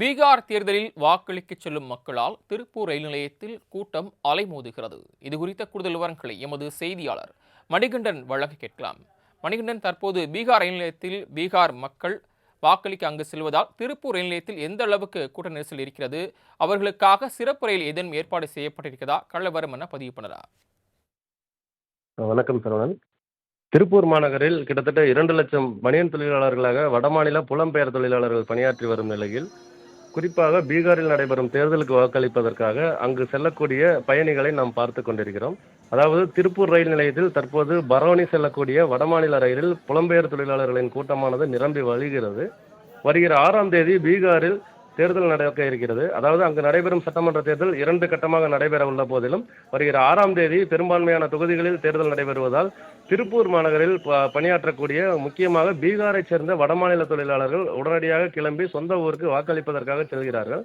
பீகார் தேர்தலில் வாக்களிக்க செல்லும் மக்களால் திருப்பூர் ரயில் நிலையத்தில் கூட்டம் அலைமோதுகிறது. இது குறித்த கூடுதல் விவரங்களை எமது செய்தியாளர் மணிகண்டன் வழங்க கேட்கலாம். மணிகண்டன் தற்போது பீகார் ரயில் நிலையத்தில் பீகார் மக்கள் வாக்களிக்க அங்கு செல்வதால் திருப்பூர் ரயில் நிலையத்தில் எந்த அளவுக்கு கூட்ட நெரிசல் இருக்கிறது? அவர்களுக்காக சிறப்பு ரயில் ஏதேனும் ஏற்பாடு செய்யப்பட்டிருக்கிறதா? கள்ளவரம் என பதிவு பண்ணதா வணக்கம் சரவணன். திருப்பூர் மாநகரில் கிட்டத்தட்ட இரண்டு லட்சம் பனியன் தொழிலாளர்களாக வடமாநில புலம்பெயர் தொழிலாளர்கள் பணியாற்றி வரும் நிலையில் குறிப்பாக பீகாரில் நடைபெறும் தேர்தலுக்கு வாக்களிப்பதற்காக அங்கு செல்லக்கூடிய பயணிகளை நாம் பார்த்து கொண்டிருக்கிறோம். அதாவது திருப்பூர் ரயில் நிலையத்தில் தற்போது பரோனி செல்லக்கூடிய வடமாநில ரயிலில் புலம்பெயர் தொழிலாளர்களின் கூட்டமானது நிரம்பி வழிகிறது. வருகிற ஆறாம் தேதி பீகாரில் தேர்தல் நடக்க இருக்கிறது. அதாவது அங்கு நடைபெறும் சட்டமன்ற தேர்தல் இரண்டு கட்டமாக நடைபெற உள்ள போதிலும் வருகிற ஆறாம் தேதி பெரும்பான்மையான தொகுதிகளில் தேர்தல் நடைபெறுவதால் திருப்பூர் மாநகரில் ப- பணியாற்றக்கூடிய முக்கியமாக பீகாரைச் சேர்ந்த வடமாநில தொழிலாளர்கள் உடனடியாக கிளம்பி சொந்த ஊருக்கு வாக்களிப்பதற்காக செல்கிறார்கள்.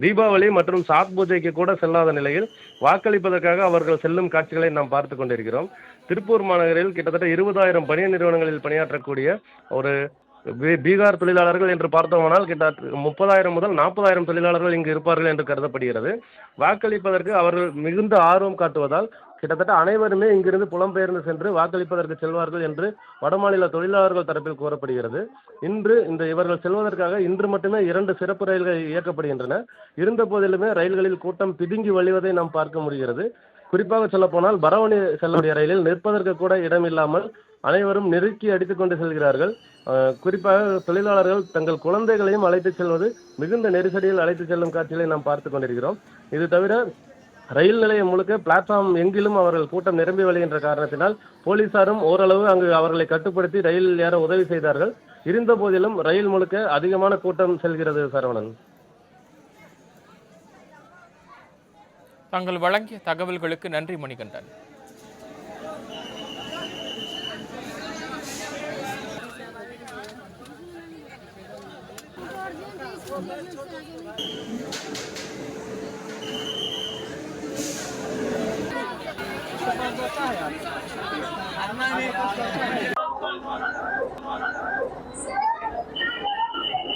தீபாவளி மற்றும் சாத் பூஜைக்கு கூட செல்லாத நிலையில் வாக்களிப்பதற்காக அவர்கள் செல்லும் காட்சிகளை நாம் பார்த்து கொண்டிருக்கிறோம். திருப்பூர் மாநகரில் கிட்டத்தட்ட இருபதாயிரம் பணிய நிறுவனங்களில் பணியாற்றக்கூடிய ஒரு பீ- பீகார் தொழிலாளர்கள் என்று பார்த்தோமானால் கிட்ட முப்பதாயிரம் முதல் நாற்பதாயிரம் தொழிலாளர்கள் இங்கு இருப்பார்கள் என்று கருதப்படுகிறது. வாக்களிப்பதற்கு அவர்கள் மிகுந்த ஆர்வம் காட்டுவதால் கிட்டத்தட்ட அனைவருமே இங்கிருந்து புலம்பெயர்ந்து சென்று வாக்களிப்பதற்கு செல்வார்கள் என்று வடமாநில தொழிலாளர்கள் தரப்பில் கூறப்படுகிறது. இன்று இந்த இவர்கள் செல்வதற்காக இன்று மட்டுமே இரண்டு சிறப்பு ரயில்கள் இயக்கப்படுகின்றன. இருந்த போதிலுமே ரயில்களில் கூட்டம் பிதுங்கி வழிவதை நாம் பார்க்க முடிகிறது. குறிப்பாக சொல்லப்போனால் பரவணி செல்லக்கூடிய ரயிலில் நிற்பதற்கு கூட இடம் இல்லாமல் அனைவரும் நெருக்கி அடித்துக்கொண்டு செல்கிறார்கள். குறிப்பாக தொழிலாளர்கள் தங்கள் குழந்தைகளையும் அழைத்துச் செல்வது மிகுந்த நெரிசடியில் அழைத்துச் செல்லும் காட்சிகளை நாம் பார்த்து கொண்டிருக்கிறோம். இது தவிர ரயில் நிலையம் முழுக்க பிளாட்ஃபார்ம் எங்கிலும் அவர்கள் கூட்டம் நிரம்பி வழிகின்ற காரணத்தினால் போலீசாரும் ஓரளவு அங்கு அவர்களை கட்டுப்படுத்தி ரயிலில் ஏற உதவி செய்தார்கள். இருந்த போதிலும் ரயில் முழுக்க அதிகமான கூட்டம் செல்கிறது சரவணன். தாங்கள் வழங்கிய தகவல்களுக்கு நன்றி மணிகண்டன்.